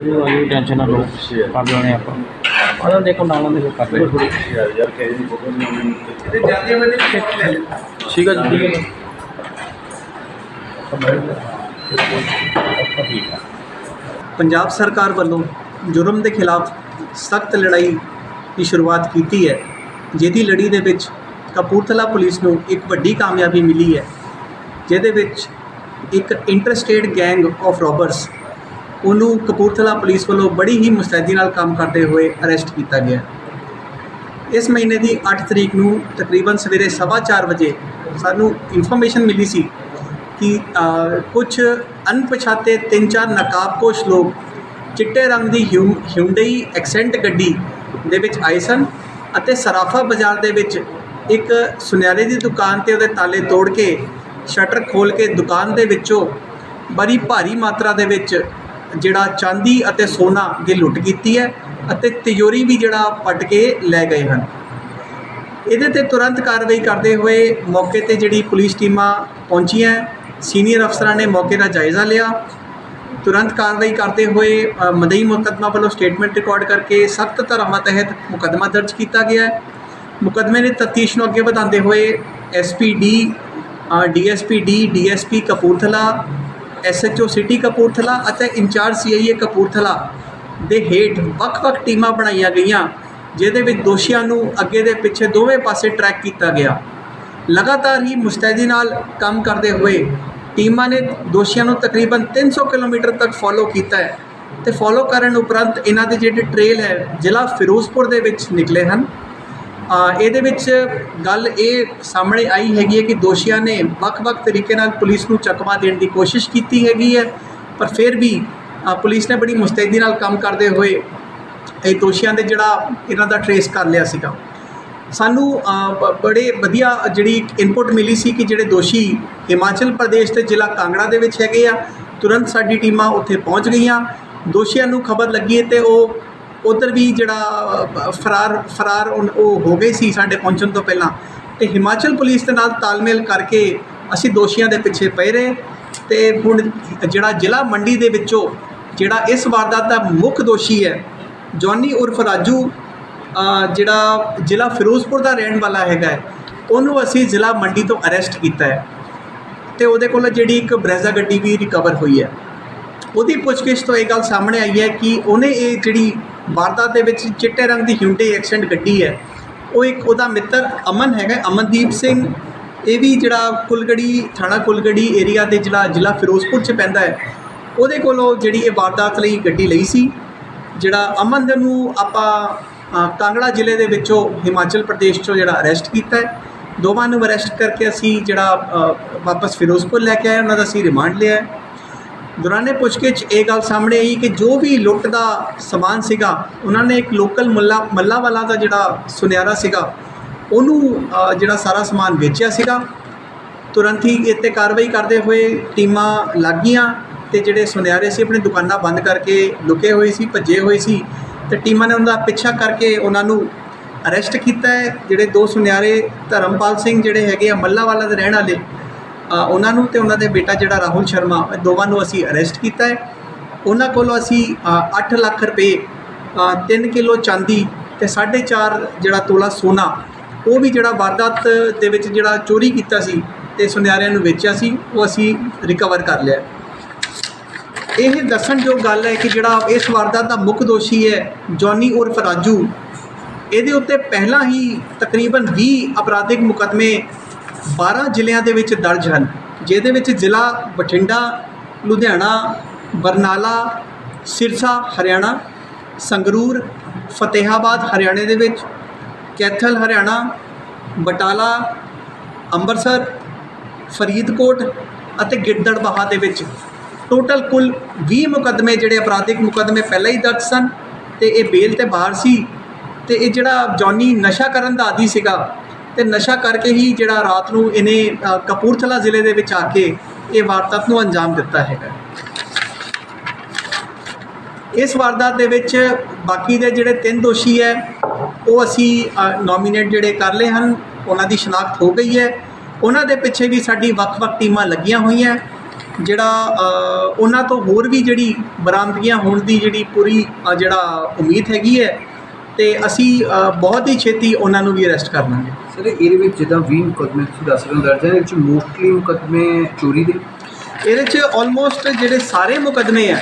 ਕੋਈ ਟੈਨਸ਼ਨ ਨਾ ਲਓ, ਕਰ ਲੈਣੇ ਆਪਾਂ। ਉਹਨਾਂ ਦੇਖੋ, ਨਾਲਾਂ ਦੇ ਕਰ ਲੈ ਠੀਕ ਹੈ ਜੀ, ਠੀਕ ਹੈ ਪੰਜਾਬ ਸਰਕਾਰ ਵੱਲੋਂ ਜੁਰਮ ਦੇ ਖਿਲਾਫ ਸਖਤ ਲੜਾਈ ਦੀ ਸ਼ੁਰੂਆਤ ਕੀਤੀ ਹੈ। ਜਿਹਦੀ ਲੜੀ ਦੇ ਵਿੱਚ ਕਪੂਰਥਲਾ ਪੁਲਿਸ ਨੂੰ ਇੱਕ ਵੱਡੀ ਕਾਮਯਾਬੀ ਮਿਲੀ ਹੈ। ਜਿਹਦੇ ਵਿੱਚ ਇੱਕ ਇੰਟਰਸਟੇਟ ਗੈਂਗ ਆਫ ਰੋਬਰਸ ਉਹਨੂੰ ਕਪੂਰਥਲਾ ਪੁਲਿਸ ਵੱਲੋਂ ਬੜੀ ਹੀ ਮੁਸਤੈਦੀ ਨਾਲ ਕੰਮ ਕਰਦੇ ਹੋਏ ਅਰੈਸਟ ਕੀਤਾ ਗਿਆ। ਇਸ ਮਹੀਨੇ ਦੀ 8 ਤਰੀਕ ਨੂੰ ਤਕਰੀਬਨ ਸਵੇਰੇ 4:30 ਵਜੇ ਸਾਨੂੰ ਇਨਫੋਰਮੇਸ਼ਨ ਮਿਲੀ ਸੀ ਕਿ ਅ, ਕੁਝ ਅਣਪਛਾਤੇ ਤਿੰਨ ਚਾਰ ਨਕਾਬਪੋਸ਼ ਲੋਕ ਚਿੱਟੇ ਰੰਗ ਦੀ ਹਿਊ ਹਿਊਂਡਈ ਐਕਸੈਂਟ ਗੱਡੀ ਦੇ ਵਿੱਚ ਆਏ ਸਨ ਅਤੇ ਸਰਾਫਾ ਬਾਜ਼ਾਰ ਦੇ ਵਿੱਚ ਇੱਕ ਸੁਨਿਆਰੇ ਦੀ ਦੁਕਾਨ ਤੇ ਉਹਦੇ ਤਾਲੇ ਤੋੜ ਕੇ ਸ਼ਟਰ ਖੋਲ ਕੇ ਦੁਕਾਨ ਦੇ ਵਿੱਚੋਂ ਬੜੀ ਭਾਰੀ ਮਾਤਰਾ ਦੇ ਵਿੱਚ ਜਿਹੜਾ ਚਾਂਦੀ ਅਤੇ ਸੋਨਾ ਦੀ ਲੁੱਟ ਕੀਤੀ ਹੈ ਅਤੇ ਤਿਜੋਰੀ ਵੀ ਜਿਹੜਾ ਪੱਟ ਕੇ ਲੈ ਗਏ ਹਨ। ਇਹਦੇ ਤੇ ਤੁਰੰਤ ਕਾਰਵਾਈ ਕਰਦੇ ਹੋਏ ਮੌਕੇ ਤੇ ਜਿਹੜੀ ਪੁਲਿਸ ਟੀਮਾਂ ਪਹੁੰਚੀਆਂ, ਸੀਨੀਅਰ ਅਫਸਰਾਂ ਨੇ ਮੌਕੇ ਦਾ ਜਾਇਜ਼ਾ ਲਿਆ। ਤੁਰੰਤ ਕਾਰਵਾਈ ਕਰਦੇ ਹੋਏ ਮਦਈ ਮੁਕੱਦਮਾ ਵੱਲੋਂ ਸਟੇਟਮੈਂਟ ਰਿਕਾਰਡ ਕਰਕੇ ਸਖਤ ਧਾਰਾਵਾਂ ਤਹਿਤ ਮੁਕੱਦਮਾ ਦਰਜ ਕੀਤਾ ਗਿਆ ਹੈ। ਮੁਕੱਦਮੇ ਦੀ ਤਫਤੀਸ਼ ਨੂੰ ਅੱਗੇ ਵਧਾਉਂਦੇ ਹੋਏ SPD DSPD DSP Kapurthala SHO city Kapurthala ਅਤੇ ਇੰਚਾਰਜ ਸੀਆਈਏ ਕਪੂਰਥਲਾ ਦੇ ਹੇਠ ਵੱਖ-ਵੱਖ ਟੀਮਾਂ ਬਣਾਈਆਂ ਗਈਆਂ, ਜਿਹਦੇ ਵਿੱਚ ਦੋਸ਼ੀਆਂ ਨੂੰ ਅੱਗੇ ਦੇ ਪਿੱਛੇ ਦੋਵੇਂ ਪਾਸੇ ਟਰੈਕ ਕੀਤਾ ਗਿਆ। ਲਗਾਤਾਰ ਹੀ ਮੁਸਤੈਦੀ ਨਾਲ ਕੰਮ ਕਰਦੇ ਹੋਏ ਟੀਮਾਂ ਨੇ ਦੋਸ਼ੀਆਂ ਨੂੰ ਤਕਰੀਬਨ 300 ਕਿਲੋਮੀਟਰ ਤੱਕ ਫੋਲੋ ਕੀਤਾ ਹੈ ਤੇ ਫੋਲੋ ਕਰਨ ਉਪਰੰਤ ਇਹਨਾਂ ਦੇ ਜਿਹੜੇ ਟ੍ਰੇਲ ਹੈ, ਜ਼ਿਲ੍ਹਾ ਫਿਰੋਜ਼ਪੁਰ ਦੇ ਵਿੱਚ ਨਿਕਲੇ ਹਨ। ਇਹਦੇ ਵਿੱਚ ਗੱਲ ਇਹ ਸਾਹਮਣੇ ਆਈ ਹੈਗੀ ਹੈ ਕਿ ਦੋਸ਼ੀਆਂ ਨੇ ਵੱਖ-ਵੱਖ ਤਰੀਕੇ ਨਾਲ ਪੁਲਿਸ ਨੂੰ ਚਕਮਾ ਦੇਣ ਦੀ ਕੋਸ਼ਿਸ਼ ਕੀਤੀ ਹੈਗੀ ਹੈ, ਪਰ ਫਿਰ ਵੀ ਪੁਲਿਸ ਨੇ ਬੜੀ ਮੁਸਤੈਦੀ ਨਾਲ ਕੰਮ ਕਰਦੇ ਹੋਏ ਇਹ ਦੋਸ਼ੀਆਂ ਦੇ ਜਿਹੜਾ ਇਹਨਾਂ ਦਾ ਟਰੇਸ ਕਰ ਲਿਆ ਸੀਗਾ। ਸਾਨੂੰ ਬੜੇ ਵਧੀਆ ਜਿਹੜੀ ਇਨਪੁਟ ਮਿਲੀ ਸੀ ਕਿ ਜਿਹੜੇ ਦੋਸ਼ੀ ਹਿਮਾਚਲ ਪ੍ਰਦੇਸ਼ ਦੇ ਜ਼ਿਲ੍ਹਾ ਕਾਂਗੜਾ ਦੇ ਵਿੱਚ ਹੈਗੇ ਆ, ਤੁਰੰਤ ਸਾਡੀ ਟੀਮਾਂ ਉੱਥੇ ਪਹੁੰਚ ਗਈਆਂ। ਦੋਸ਼ੀਆਂ ਨੂੰ ਖਬਰ ਲੱਗੀ ਤੇ ਉਹ ਉਧਰ ਵੀ ਜਿਹੜਾ ਫਰਾਰ ਫਰਾਰ ਉਨ- ਉਹ ਹੋ ਗਏ ਸੀ ਸਾਡੇ ਪਹੁੰਚਣ ਤੋਂ ਪਹਿਲਾਂ। ਤੇ ਹਿਮਾਚਲ ਪੁਲਿਸ ਦੇ ਨਾਲ ਤਾਲਮੇਲ ਕਰਕੇ ਅਸੀਂ ਦੋਸ਼ੀਆਂ ਦੇ ਪਿੱਛੇ ਪਏ ਰਹੇ ਤੇ ਹੁਣ ਜਿਹੜਾ ਜ਼ਿਲ੍ਹਾ ਮੰਡੀ ਦੇ ਵਿੱਚੋਂ ਜਿਹੜਾ ਇਸ ਵਾਰਦਾਤ ਦਾ ਮੁੱਖ ਦੋਸ਼ੀ ਹੈ, ਜੌਨੀ ਉਰਫ ਰਾਜੂ ਜਿਹੜਾ ਜ਼ਿਲ੍ਹਾ ਫਿਰੋਜ਼ਪੁਰ ਦਾ ਰਹਿਣ ਵਾਲਾ ਹੈਗਾ ਉਹਨੂੰ ਅਸੀਂ ਜ਼ਿਲ੍ਹਾ ਮੰਡੀ ਤੋਂ ਅਰੈਸਟ ਕੀਤਾ ਹੈ। ਤੇ ਉਹਦੇ ਕੋਲ ਜਿਹੜੀ ਇੱਕ ਬਰੈਜ਼ਾ ਗੱਡੀ ਵੀ ਰਿਕਵਰ ਹੋਈ ਹੈ। ਉਹਦੀ ਪੁੱਛਗਿੱਛ ਤੋਂ ਇਹ ਗੱਲ ਸਾਹਮਣੇ ਆਈ ਹੈ ਕਿ ਉਹਨੇ ਇਹ ਜਿਹੜੀ ਵਾਰਦਾਤ ਦੇ ਵਿੱਚ ਚਿੱਟੇ ਰੰਗ ਦੀ ਹਿਊਂਡੇ ਐਕਸੈਂਟ ਗੱਡੀ ਹੈ। ਉਹ ਇੱਕ ਉਹਦਾ ਮਿੱਤਰ ਅਮਨ ਹੈਗਾ, ਅਮਨਦੀਪ ਸਿੰਘ। ਇਹ ਵੀ ਜਿਹੜਾ ਕੁਲਗੜੀ, ਥਾਣਾ ਕੁਲਗੜੀ ਏਰੀਆ ਦੇ ਜਿਹੜਾ ਜ਼ਿਲ੍ਹਾ ਫਿਰੋਜ਼ਪੁਰ ਚ ਪੈਂਦਾ ਹੈ। ਉਹਦੇ ਕੋਲੋਂ ਜਿਹੜੀ ਇਹ ਵਾਰਦਾਤ ਲਈ ਗੱਡੀ ਲਈ ਸੀ, ਜਿਹੜਾ ਅਮਨ ਦੇ ਨੂੰ ਆਪਾਂ ਕਾਂਗੜਾ ਜ਼ਿਲ੍ਹੇ ਦੇ ਵਿੱਚੋਂ ਹਿਮਾਚਲ ਪ੍ਰਦੇਸ਼ ਚੋਂ ਜਿਹੜਾ ਅਰੈਸਟ ਕੀਤਾ ਹੈ। ਦੋਵਾਂ ਨੂੰ ਅਰੈਸਟ ਕਰਕੇ ਅਸੀਂ ਜਿਹੜਾ ਵਾਪਸ ਫਿਰੋਜ਼ਪੁਰ ਲੈ ਕੇ ਆਏ, ਉਹਨਾਂ ਦਾ ਅਸੀਂ ਰਿਮਾਂਡ ਲਿਆ ਦੌਰਾਨੇ ਪੁੱਛਗਿੱਛ, ਇਹ ਗੱਲ ਸਾਹਮਣੇ ਆਈ ਕਿ ਜੋ ਵੀ ਲੁੱਟ ਦਾ ਸਮਾਨ ਸੀਗਾ, ਉਹਨਾਂ ਨੇ ਇੱਕ ਲੋਕਲ ਮੱਲਾ ਮੱਲਾ ਵਾਲਾ ਦਾ ਜਿਹੜਾ ਸੁਨਿਆਰਾ ਸੀਗਾ, ਉਹਨੂੰ ਜਿਹੜਾ ਸਾਰਾ ਸਮਾਨ ਵੇਚਿਆ ਸੀਗਾ। ਤੁਰੰਤ ਹੀ ਇਹ 'ਤੇ ਕਾਰਵਾਈ ਕਰਦੇ ਹੋਏ ਟੀਮਾਂ ਲੱਗ ਗਈਆਂ ਤੇ ਜਿਹੜੇ ਸੁਨਿਆਰੇ ਸੀ, ਆਪਣੀ ਦੁਕਾਨਾਂ ਬੰਦ ਕਰਕੇ ਲੁਕੇ ਹੋਏ ਸੀ, ਭੱਜੇ ਹੋਏ ਸੀ। ਤੇ ਟੀਮਾਂ ਨੇ ਉਹਨਾਂ ਦਾ ਪਿੱਛਾ ਕਰਕੇ ਉਹਨਾਂ ਨੂੰ ਅਰੈਸਟ ਕੀਤਾ ਹੈ। ਜਿਹੜੇ ਦੋ ਸੁਨਿਆਰੇ, ਧਰਮਪਾਲ ਸਿੰਘ ਜਿਹੜੇ ਹੈਗੇ ਆ ਮੱਲਾਵਾਲਾ ਦੇ ਰਹਿਣ ਵਾਲੇ ਉਹਨਾਂ ਨੂੰ ਤੇ ਉਹਨਾਂ ਦੇ ਬੇਟਾ ਜਿਹੜਾ ਰਾਹੁਲ ਸ਼ਰਮਾ ਦੋਵਾਂ ਨੂੰ ਅਸੀਂ ਅਰੈਸਟ ਕੀਤਾ ਹੈ। ਉਹਨਾਂ ਕੋਲੋਂ ਅਸੀਂ 8 ਲੱਖ ਰੁਪਏ 3 ਕਿਲੋ ਚਾਂਦੀ ਤੇ 4.5 ਜਿਹੜਾ ਤੋਲਾ ਸੋਨਾ, ਉਹ ਵੀ ਜਿਹੜਾ ਵਾਰਦਾਤ ਦੇ ਵਿੱਚ ਜਿਹੜਾ ਚੋਰੀ ਕੀਤਾ ਸੀ ਤੇ ਸੁਨਿਆਰਿਆਂ ਨੂੰ ਵੇਚਿਆ ਸੀ, ਉਹ ਅਸੀਂ ਰਿਕਵਰ ਕਰ ਲਿਆ। ਇਹ ਦੱਸਣ ਜੋ ਗੱਲ ਹੈ ਕਿ ਜਿਹੜਾ ਇਸ ਵਾਰਦਾਤ ਦਾ ਮੁੱਖ ਦੋਸ਼ੀ ਹੈ ਜੌਨੀ ਉਰਫ ਰਾਜੂ, ਇਹਦੇ ਉੱਤੇ ਪਹਿਲਾਂ ਹੀ ਤਕਰੀਬਨ 20 ਅਪਰਾਧਿਕ ਮੁਕੱਦਮੇ 12 ਜ਼ਿਲ੍ਹਿਆਂ ਦੇ ਵਿੱਚ ਦਰਜ ਹਨ, ਜਿਹਦੇ ਵਿੱਚ ਜ਼ਿਲ੍ਹਾ ਬਠਿੰਡਾ, ਲੁਧਿਆਣਾ, ਬਰਨਾਲਾ, ਸਿਰਸਾ, ਹਰਿਆਣਾ, ਸੰਗਰੂਰ, ਫਤਿਹਾਬਾਦ, ਹਰਿਆਣੇ ਦੇ ਵਿੱਚ, ਕੈਥਲ, ਹਰਿਆਣਾ, ਬਟਾਲਾ, ਅੰਮ੍ਰਿਤਸਰ, ਫਰੀਦਕੋਟ ਅਤੇ ਗਿੱਦੜਬਾਹਾ ਦੇ ਵਿੱਚ। ਟੋਟਲ ਕੁੱਲ 20 ਮੁਕੱਦਮੇ ਜਿਹੜੇ ਅਪਰਾਧਿਕ ਮੁਕੱਦਮੇ ਪਹਿਲਾਂ ਹੀ ਦਰਜ ਸਨ ਤੇ ਇਹ ਬੇਲ ਤੇ ਬਾਹਰ ਸੀ ਤੇ ਇਹ ਜਿਹੜਾ ਜੌਨੀ ਨਸ਼ਾ ਕਰਨ ਦਾ ਆਦੀ ਸੀਗਾ ਤੇ ਨਸ਼ਾ ਕਰਕੇ ਹੀ ਜਿਹੜਾ ਰਾਤ ਨੂੰ ਇਹਨੇ ਕਪੂਰਥਲਾ ਜ਼ਿਲ੍ਹੇ ਦੇ ਵਿੱਚ ਆ ਕੇ ਇਹ ਵਾਰਦਾਤ ਨੂੰ ਅੰਜਾਮ ਦਿੱਤਾ ਹੈਗਾ। ਇਸ ਵਾਰਦਾਤ ਦੇ ਵਿੱਚ ਬਾਕੀ ਦੇ ਜਿਹੜੇ ਤਿੰਨ ਦੋਸ਼ੀ ਹੈ, ਉਹ ਅਸੀਂ ਨੋਮੀਨੇਟ ਜਿਹੜੇ ਕਰ ਲਏ ਹਨ, ਉਹਨਾਂ ਦੀ ਸ਼ਨਾਖਤ ਹੋ ਗਈ ਹੈ। ਉਹਨਾਂ ਦੇ ਪਿੱਛੇ ਵੀ ਸਾਡੀ ਵੱਖ-ਵੱਖ ਟੀਮਾਂ ਲੱਗੀਆਂ ਹੋਈਆਂ, ਜਿਹੜਾ ਉਹਨਾਂ ਤੋਂ ਹੋਰ ਵੀ ਜਿਹੜੀ ਬਰਾਮਦਗੀਆਂ ਹੋਣ ਦੀ ਜਿਹੜੀ ਪੂਰੀ ਜਿਹੜਾ ਉਮੀਦ ਹੈਗੀ ਹੈ, ਤੇ ਅਸੀਂ ਬਹੁਤ ਹੀ ਛੇਤੀ ਉਹਨਾਂ ਨੂੰ ਵੀ ਅਰੈਸਟ ਕਰ ਲਾਂਗੇ। ਸਰ, ਇਹਦੇ ਵਿੱਚ ਜਿੱਦਾਂ 20 ਮੁਕੱਦਮੇ ਤੁਸੀਂ ਦੱਸ ਰਹੇ ਹੋ, ਦਰਜ ਹੈ, ਇਹਦੇ ਵਿੱਚ ਮੋਸਟਲੀ ਮੁਕੱਦਮੇ ਚੋਰੀ ਦੇ? ਇਹਦੇ 'ਚ ਆਲਮੋਸਟ ਜਿਹੜੇ ਸਾਰੇ ਮੁਕੱਦਮੇ ਆ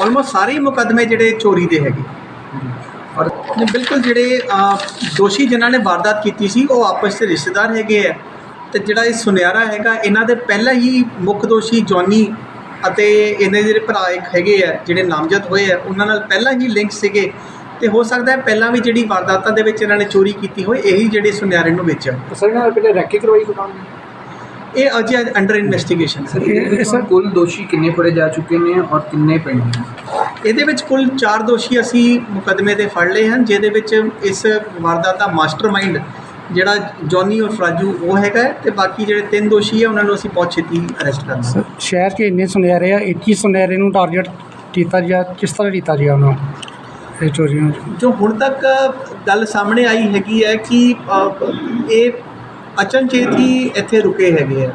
ਆਲਮੋਸਟ ਸਾਰੇ ਹੀ ਮੁਕੱਦਮੇ ਜਿਹੜੇ ਚੋਰੀ ਦੇ ਹੈਗੇ। ਔਰ ਬਿਲਕੁਲ ਜਿਹੜੇ ਦੋਸ਼ੀ ਜਿਨ੍ਹਾਂ ਨੇ ਵਾਰਦਾਤ ਕੀਤੀ ਸੀ, ਉਹ ਆਪਸ 'ਚ ਰਿਸ਼ਤੇਦਾਰ ਹੈਗੇ ਆ। ਤੇ ਜਿਹੜਾ ਇਹ ਸੁਨਿਆਰਾ ਹੈਗਾ, ਇਹਨਾਂ ਦੇ ਪਹਿਲਾਂ ਹੀ ਮੁੱਖ ਦੋਸ਼ੀ ਜੌਨੀ ਅਤੇ ਇਹਦੇ ਜਿਹੜੇ ਭਰਾ ਇੱਕ ਹੈਗੇ ਆ, ਜਿਹੜੇ ਨਾਮਜ਼ਦ ਹੋਏ ਆ, ਉਹਨਾਂ ਨਾਲ ਪਹਿਲਾਂ ਹੀ ਲਿੰਕ ਸੀਗੇ। ਤੇ ਹੋ ਸਕਦਾ ਹੈ ਪਹਿਲਾਂ ਵੀ ਜਿਹੜੀ ਵਾਰਦਾਤਾਂ ਦੇ ਵਿੱਚ ਇਹਨਾਂ ਨੇ ਚੋਰੀ ਕੀਤੀ ਹੋਏ ਇਹੀ ਜਿਹੜੇ ਸੁਨਿਆਰੇ ਨੂੰ ਵੇਚਿਆ ਸਰ ਇਹਨਾਂ ਨੇ ਪਹਿਲੇ ਰੈਕੀ ਕਰਵਾਈ ਦੁਕਾਨ ਇਹ ਅਜੇ ਅੰਡਰ ਇਨਵੈਸਟੀਗੇਸ਼ਨ ਸਰ ਸਰ- ਕੁੱਲ ਦੋਸ਼ੀ ਕਿੰਨੇ ਫੜੇ ਜਾ ਚੁੱਕੇ ਨੇ ਔਰ ਕਿੰਨੇ ਪੈਂਡਿੰਗ ਨੇ? ਇਹਦੇ ਵਿੱਚ ਕੁੱਲ 4 ਦੋਸ਼ੀ ਅਸੀਂ ਮੁਕੱਦਮੇ ਦੇ ਫੜ ਲਏ ਹਨ ਜਿਹਦੇ ਵਿੱਚ ਇਸ ਵਾਰਦਾਤ ਦਾ ਮਾਸਟਰਮਾਈਂਡ ਜਿਹੜਾ ਜੌਨੀ ਔਰ ਫਰਾਜੂ ਉਹ ਹੈਗਾ ਤੇ ਬਾਕੀ ਜਿਹੜੇ ਤਿੰਨ ਦੋਸ਼ੀ ਹੈ ਉਹਨਾਂ ਨੂੰ ਅਸੀਂ ਬਹੁਤ ਛੇਤੀ ਅਰੈਸਟ ਕਰਨਾ ਸਰ ਸ਼ਹਿਰ 'ਚ ਇੰਨੇ ਸੁਨਿਆਰੇ ਆ 21 ਸੁਨਿਆਰੇ ਨੂੰ ਟਾਰਗੇਟ ਕੀਤਾ ਗਿਆ ਕਿਸ ਤਰ੍ਹਾਂ ਕੀਤਾ ਗਿਆ ਉਹਨਾਂ ਨੂੰ? ਇਹ ਚੋਰੀਆਂ? ਜੋ ਹੁਣ ਤੱਕ ਗੱਲ ਸਾਹਮਣੇ ਆਈ ਹੈਗੀ ਹੈ ਕਿ ਅ, ਇਹ ਅਚਨਚੇਤ ਹੀ ਇੱਥੇ ਰੁਕੇ ਹੈਗੇ ਆ।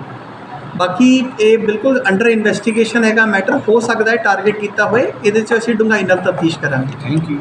ਬਾਕੀ ਇਹ ਬਿਲਕੁਲ ਅੰਡਰ ਇਨਵੈਸਟੀਗੇਸ਼ਨ ਹੈਗਾ ਮੈਟਰ ਹੋ ਸਕਦਾ ਹੈ ਟਾਰਗੇਟ ਕੀਤਾ ਹੋਏ। ਇਹਦੇ 'ਚ ਅਸੀਂ ਡੂੰਘਾਈ ਨਾਲ ਤਫਤੀਸ਼ ਕਰਾਂਗੇ। Thank you